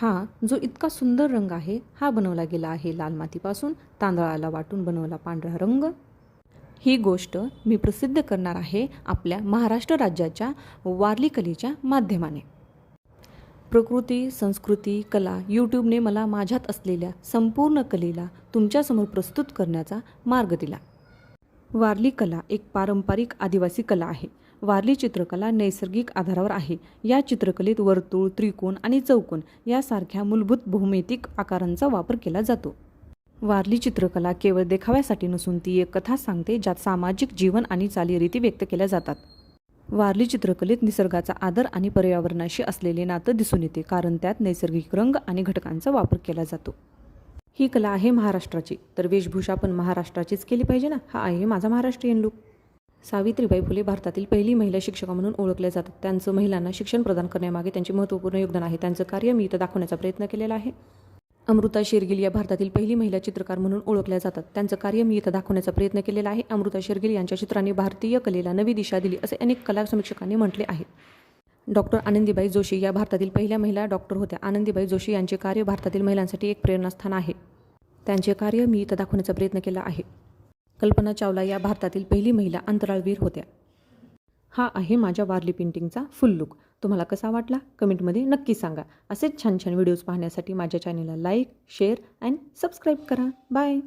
हा जो इतका सुंदर रंग आहे हा बनवला गेला आहे लाल मातीपासून तांदळाला वाटून बनवला पांढरा रंग. ही गोष्ट मी प्रसिद्ध करणार आहे आपल्या महाराष्ट्र राज्याच्या वारली कलेच्या माध्यमाने. प्रकृती संस्कृती कला यूट्यूबने मला माझ्यात असलेल्या संपूर्ण कलेला तुमच्यासमोर प्रस्तुत करण्याचा मार्ग दिला. वारली कला एक पारंपरिक आदिवासी कला आहे. वारली चित्रकला नैसर्गिक आधारावर आहे. या चित्रकलेत वर्तुळ त्रिकोण आणि चौकोन यासारख्या मूलभूत भौमितिक आकारांचा वापर केला जातो. वारली चित्रकला केवळ देखाव्यासाठी नसून ती एक कथा सांगते ज्यात सामाजिक जीवन आणि चालीरीती व्यक्त केल्या जातात. वारली चित्रकलेत निसर्गाचा आदर आणि पर्यावरणाशी असलेले नातं दिसून येते कारण त्यात नैसर्गिक रंग आणि घटकांचा वापर केला जातो. ही कला आहे महाराष्ट्राची. तर वेशभूषा पण महाराष्ट्राचीच केली पाहिजे ना? हा आहे माझा महाराष्ट्रीयन लुक सावित्रीबाई फुले भारतातील पहिली महिला शिक्षका म्हणून ओळखल्या जातात. त्यांचं महिलांना शिक्षण प्रदान करण्यामागे त्यांचे महत्त्वपूर्ण योगदान आहे. त्यांचं कार्य मी इथं दाखवण्याचा प्रयत्न केलेला आहे. अमृता शेरगिल या भारतातील पहिली महिला चित्रकार म्हणून ओळखल्या जातात. त्यांचं कार्य मी इथं दाखवण्याचा प्रयत्न केलेला आहे. अमृता शेरगिल यांच्या चित्रांनी भारतीय कलेला नवी दिशा दिली असे अनेक कला समीक्षकांनी म्हटले आहे. डॉक्टर आनंदीबाई जोशी या भारतातील पहिल्या महिला डॉक्टर होत्या. आनंदीबाई जोशी यांचे कार्य भारतातील महिलांसाठी एक प्रेरणास्थान आहे. त्यांचे कार्य मी इथं दाखवण्याचा प्रयत्न केला आहे. कल्पना चावला या भारतातील पहिली महिला अंतराळवीर होत्या. हा आहे माझ्या वारली पेंटिंगचा फुल लुक. तुम्हाला कसा वाटला? कमेंटमध्ये नक्की सांगा. असेच छान छान व्हिडिओज पाहण्यासाठी माझ्या चॅनलला लाईक शेअर अँड सबस्क्राईब करा. बाय.